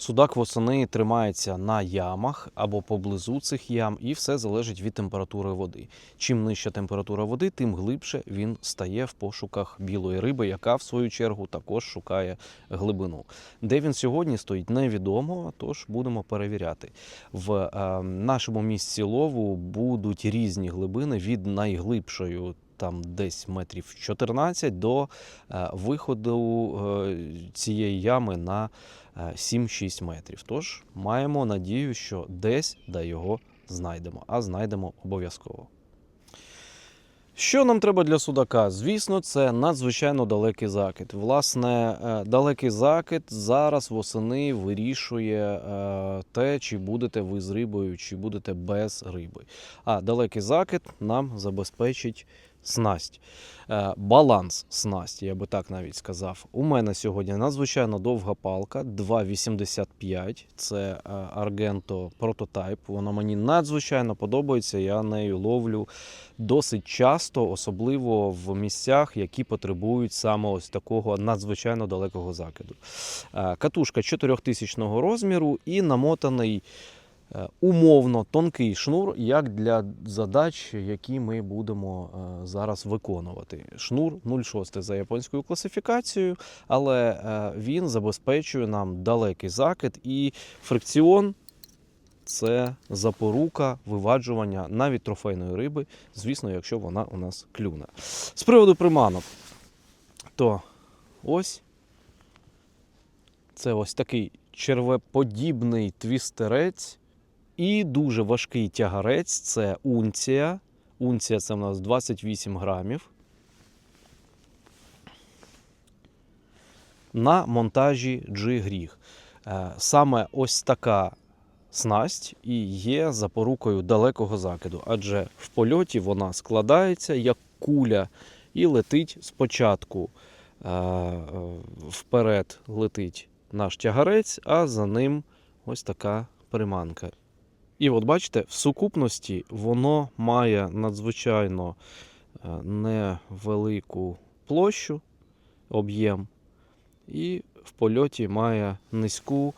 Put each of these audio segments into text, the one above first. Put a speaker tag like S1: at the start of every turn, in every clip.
S1: Судак восени тримається на ямах або поблизу цих ям, і все залежить від температури води. Чим нижча температура води, тим глибше він стає в пошуках білої риби, яка в свою чергу також шукає глибину. Де він сьогодні стоїть, невідомо, тож будемо перевіряти. В е, нашому місці лову будуть різні глибини від найглибшої. Там десь метрів 14 до е, виходу е, цієї ями на е, 7-6 метрів. Тож маємо надію, що десь да його знайдемо, а знайдемо обов'язково. Що нам треба для судака? Звісно, це надзвичайно далекий закид. Власне, е, далекий закид зараз восени вирішує е, те, чи будете ви з рибою, чи будете без риби. А далекий закид нам забезпечить снасть. Е, Баланс снасті, я би так навіть сказав. У мене сьогодні надзвичайно довга палка 2,85. Це е, Argento Prototype. Вона мені надзвичайно подобається. Я нею ловлю досить часто, особливо в місцях, які потребують саме ось такого надзвичайно далекого закиду. Е, Катушка 4000 розміру і намотаний умовно тонкий шнур, як для задач, які ми будемо е, зараз виконувати. Шнур 0,6 за японською класифікацією, але е, він забезпечує нам далекий закид і фрикціон. Це запорука виваджування навіть трофейної риби, звісно, якщо вона у нас клюне. З приводу приманок, то ось це ось такий червеподібний твістерець і дуже важкий тягарець це унція. Унція це у нас 28 грамів. На монтажі G-Гріг. Е, Саме ось така снасть і є запорукою далекого закиду, адже в польоті вона складається як куля і летить спочатку е, вперед летить наш тягарець, а за ним ось така приманка. І от бачите, в сукупності воно має надзвичайно е, невелику площу, об'єм, і в польоті має низьку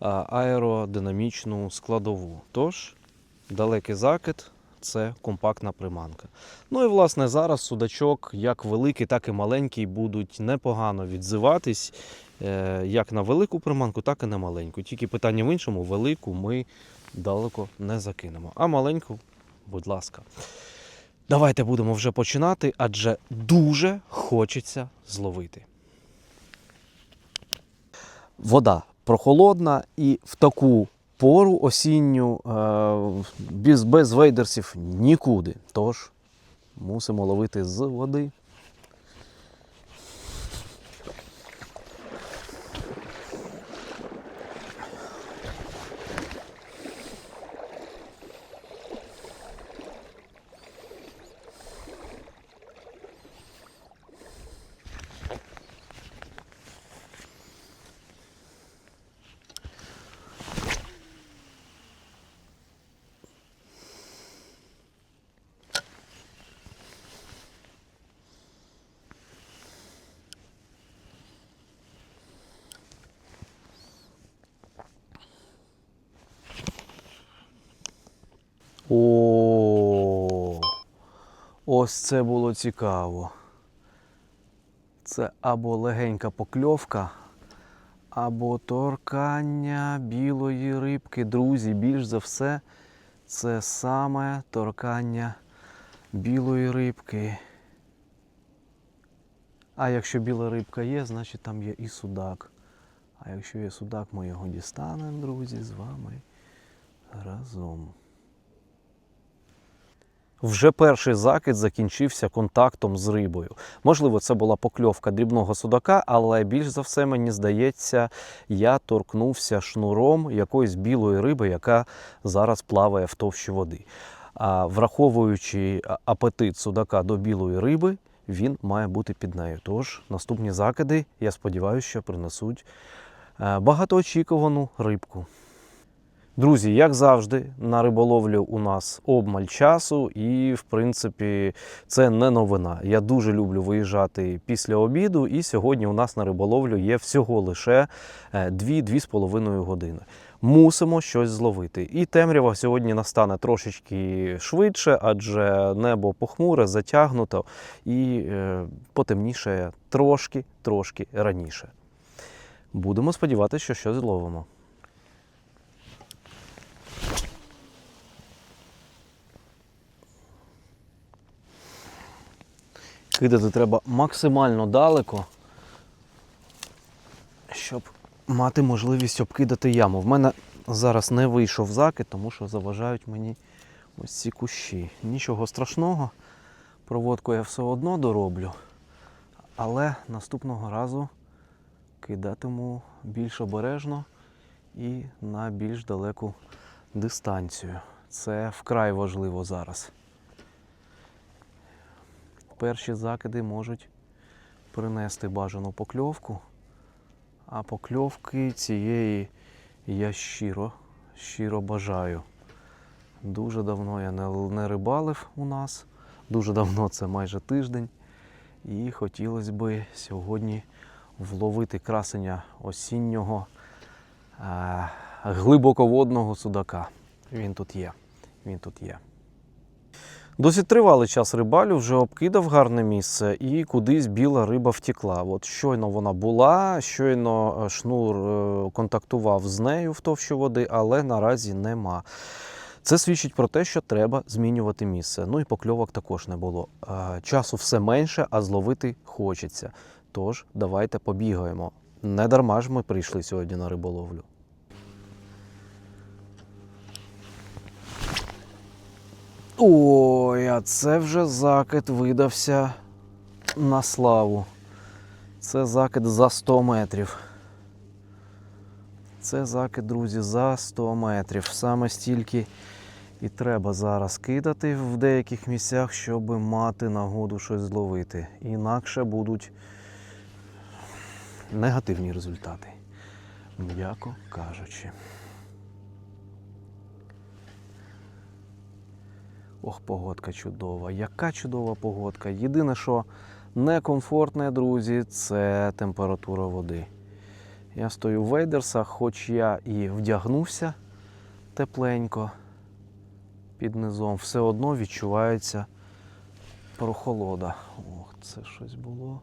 S1: аеродинамічну складову. Тож, далекий закид це компактна приманка. Ну і власне зараз судачок, як великий, так і маленький, будуть непогано відзиватись е, як на велику приманку, так і на маленьку. Тільки питання в іншому: велику ми далеко не закинемо. А маленьку, будь ласка. Давайте будемо вже починати, адже дуже хочеться зловити. Вода прохолодна і в таку пору осінню е, без, без вейдерсів нікуди. Тож мусимо ловити з води. О, ось це було цікаво. Це або легенька покльовка, або торкання білої рибки. Друзі, більш за все, це саме торкання білої рибки. А якщо біла рибка є, значить там є і судак. А якщо є судак, ми його дістанемо, друзі, з вами разом. Вже перший закид закінчився контактом з рибою. Можливо, це була покльовка дрібного судака, але більш за все, мені здається, я торкнувся шнуром якоїсь білої риби, яка зараз плаває в товщі води. А враховуючи апетит судака до білої риби, він має бути під нею. Тож наступні закиди, я сподіваюся, що принесуть е, багатоочікувану рибку. Друзі, як завжди, на риболовлю у нас обмаль часу, і в принципі це не новина. Я дуже люблю виїжджати після обіду, і сьогодні у нас на риболовлю є всього лише 2-2,5 години. Мусимо щось зловити. І темрява сьогодні настане трошечки швидше, адже небо похмуре, затягнуто і е, потемніше трошки, трошки раніше. Будемо сподіватися, що щось зловимо. Кидати треба максимально далеко, щоб мати можливість обкидати яму. В мене зараз не вийшов закид, тому що заважають мені ось ці кущі. Нічого страшного, проводку я все одно дороблю, але наступного разу кидатиму більш обережно і на більш далеку дистанцію. Це вкрай важливо зараз. Перші закиди можуть принести бажану покльовку, а покльовки цієї я щиро, щиро бажаю. Дуже давно я не, не рибалив у нас, дуже давно це майже тиждень. І хотілося би сьогодні вловити красення осіннього е, глибоководного судака. Він тут є. Він тут є. Досить тривалий час рибалю, вже обкидав гарне місце і кудись біла риба втекла. От щойно вона була, щойно е, шнур е, контактував з нею в товщі води, але наразі нема. Це свідчить про те, що треба змінювати місце. Ну і покльовок також не було. Е, Часу все менше, а зловити хочеться. Тож давайте побігаємо. Не дарма ж ми прийшли сьогодні на риболовлю. Ой, а це вже закид видався на славу. Це закид за 100 метрів. Це закид, друзі, за 100 метрів. Саме стільки і треба зараз кидати в деяких місцях, щоб мати нагоду щось зловити. Інакше будуть негативні результати. М'яко кажучи. Ох, погодка чудова. Яка чудова погодка. Єдине, що некомфортне, друзі, це температура води. Я стою в вейдерсах, хоч я і вдягнувся тепленько під низом, все одно відчувається прохолода. Ох, це щось було.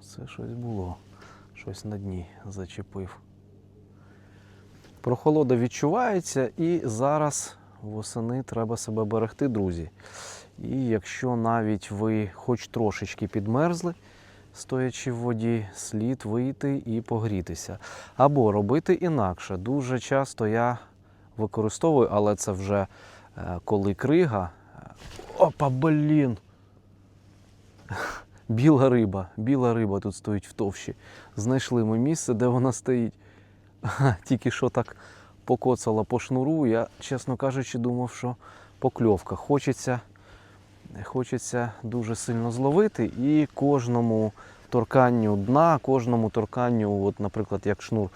S1: Це щось було. Щось на дні зачепив. Прохолода відчувається і зараз восени треба себе берегти, друзі. І якщо навіть ви хоч трошечки підмерзли, стоячи в воді, слід вийти і погрітися. Або робити інакше. Дуже часто я використовую, але це вже е, коли крига. Опа, блін! Біла риба, біла риба тут стоїть в товщі. Знайшли ми місце, де вона стоїть. Тільки що так покоцала по шнуру. Я, чесно кажучи, думав, що покльовка. Хочеться, хочеться дуже сильно зловити і кожному торканню дна, кожному торканню, от, наприклад, як шнур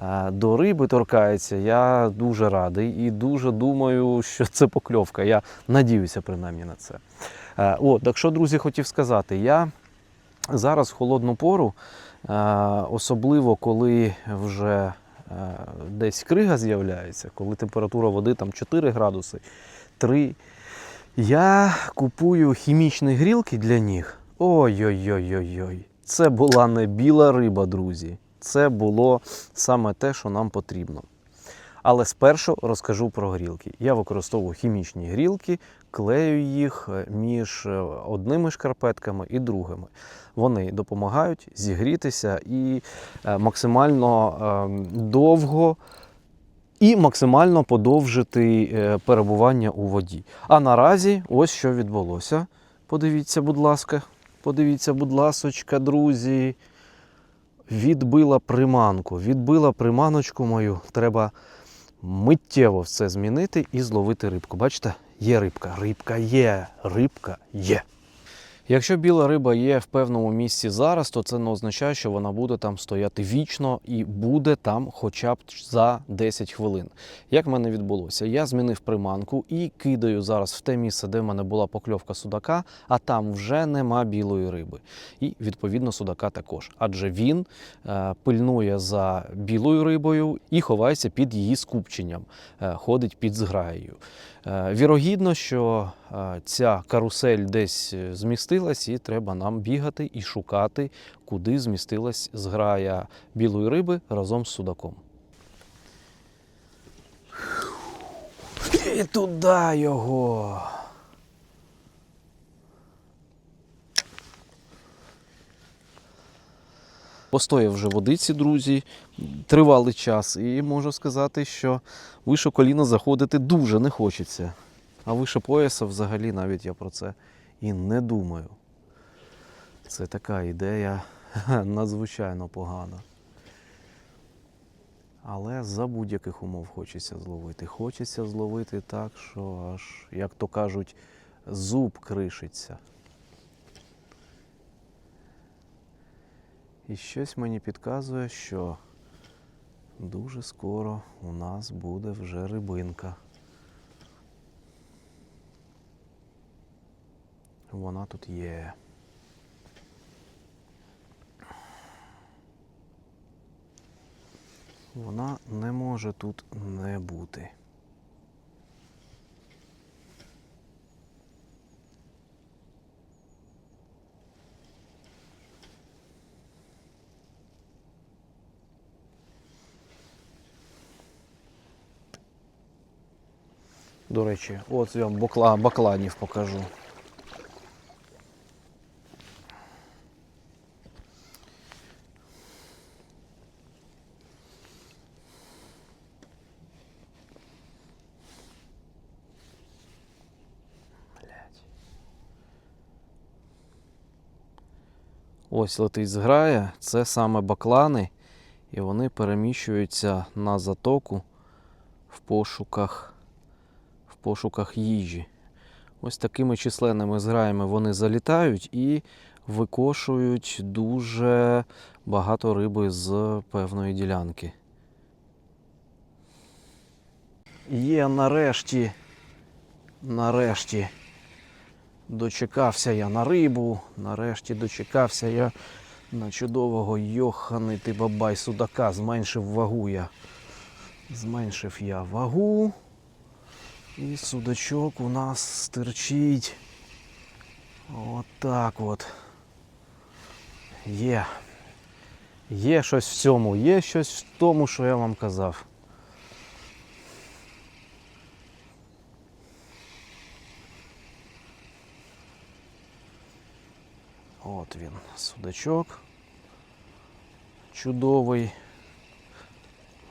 S1: е, до риби торкається, я дуже радий і дуже думаю, що це покльовка. Я надіюся принаймні на це. Е, От, так що, друзі, хотів сказати, я зараз в холодну пору, е, особливо коли вже десь крига з'являється, коли температура води там 4 градуси, 3. Я купую хімічні грілки для ніг. Ой-ой-ой-ой-ой. Це була не біла риба, друзі. Це було саме те, що нам потрібно. Але спершу розкажу про грілки. Я використовую хімічні грілки, клею їх е, між е, одними шкарпетками і другими. Вони допомагають зігрітися і е, максимально е, довго і максимально подовжити перебування у воді. А наразі ось що відбулося. Подивіться, будь ласка, подивіться, будь ласочка, друзі. Відбила приманку. Відбила приманочку мою. Треба миттєво все змінити і зловити рибку. Бачите, є рибка. Рибка є, рибка є. Якщо біла риба є в певному місці зараз, то це не означає, що вона буде там стояти вічно і буде там хоча б за 10 хвилин. Як в мене відбулося? Я змінив приманку і кидаю зараз в те місце, де в мене була покльовка судака, а там вже нема білої риби. І відповідно судака також. Адже він е, пильнує за білою рибою і ховається під її скупченням, е, ходить під зграєю. Е, Вірогідно, що е, ця карусель десь е, змістилась, і треба нам бігати і шукати, куди змістилась зграя білої риби разом з судаком. І туди його. Постояв вже водиці, друзі, тривалий час, і можу сказати, що вище коліна заходити дуже не хочеться. А вище пояса взагалі навіть я про це і не думаю. Це така ідея надзвичайно погана. Але за будь-яких умов хочеться зловити. Хочеться зловити так, що аж, як то кажуть, зуб кришиться. І щось мені підказує, що дуже скоро у нас буде вже рибинка. Вона тут є. Вона не може тут не бути. До речі, от я вам бакла, бакланів покажу. Ось летить зграя, це саме баклани, і вони переміщуються на затоку в пошуках, пошуках їжі. Ось такими численними зграями вони залітають і викошують дуже багато риби з певної ділянки. Є нарешті, нарешті дочекався я на рибу, нарешті дочекався я на чудового йоханий ти бабай судака, зменшив вагу я. Зменшив я вагу. І судачок у нас стирчить. Отак от. Є. Є щось в цьому, є щось в тому, що я вам казав. От він, судачок. Чудовий.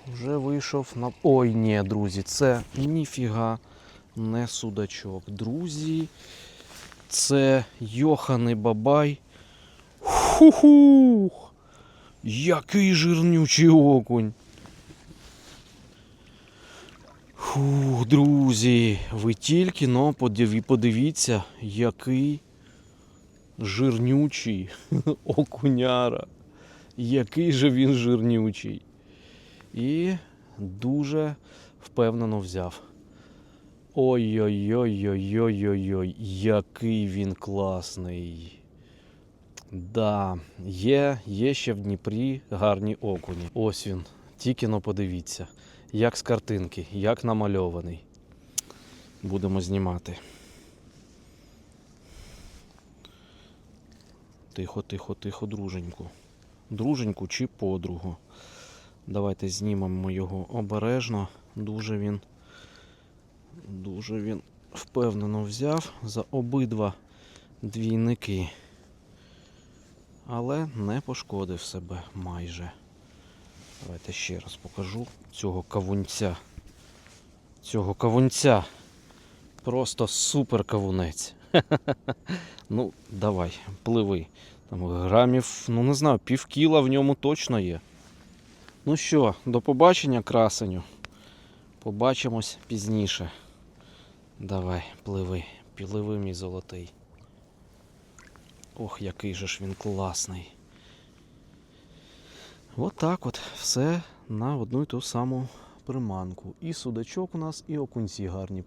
S1: Вже вийшов на. Ой, ні, друзі, це ніфіга не судачок. Друзі, це йоханий бабай. Ху-хух! Який жирнючий окунь. Фух, друзі, ви тільки но подивіться, який жирнючий окуняра. Який же він жирнючий. І дуже впевнено взяв. Ой-ой-ой-ой-ой-ой-ой, який він класний. Да, є, є ще в Дніпрі гарні окуні. Ось він. Тільки но подивіться, як з картинки, як намальований. Будемо знімати. Тихо, тихо, тихо, друженьку. Друженьку чи подругу. Давайте знімемо його обережно. Дуже він, дуже він впевнено взяв за обидва двійники. Але не пошкодив себе майже. Давайте ще раз покажу цього кавунця. Цього кавунця. Просто супер кавунець. Ну, давай, пливи. Там грамів, ну не знаю, пів кіла в ньому точно є. Ну що, до побачення, красеню. Побачимось пізніше. Давай, пливи, пливи, мій золотий. Ох, який же ж він класний. От так от, все на одну й ту саму приманку. І судачок у нас, і окунці гарні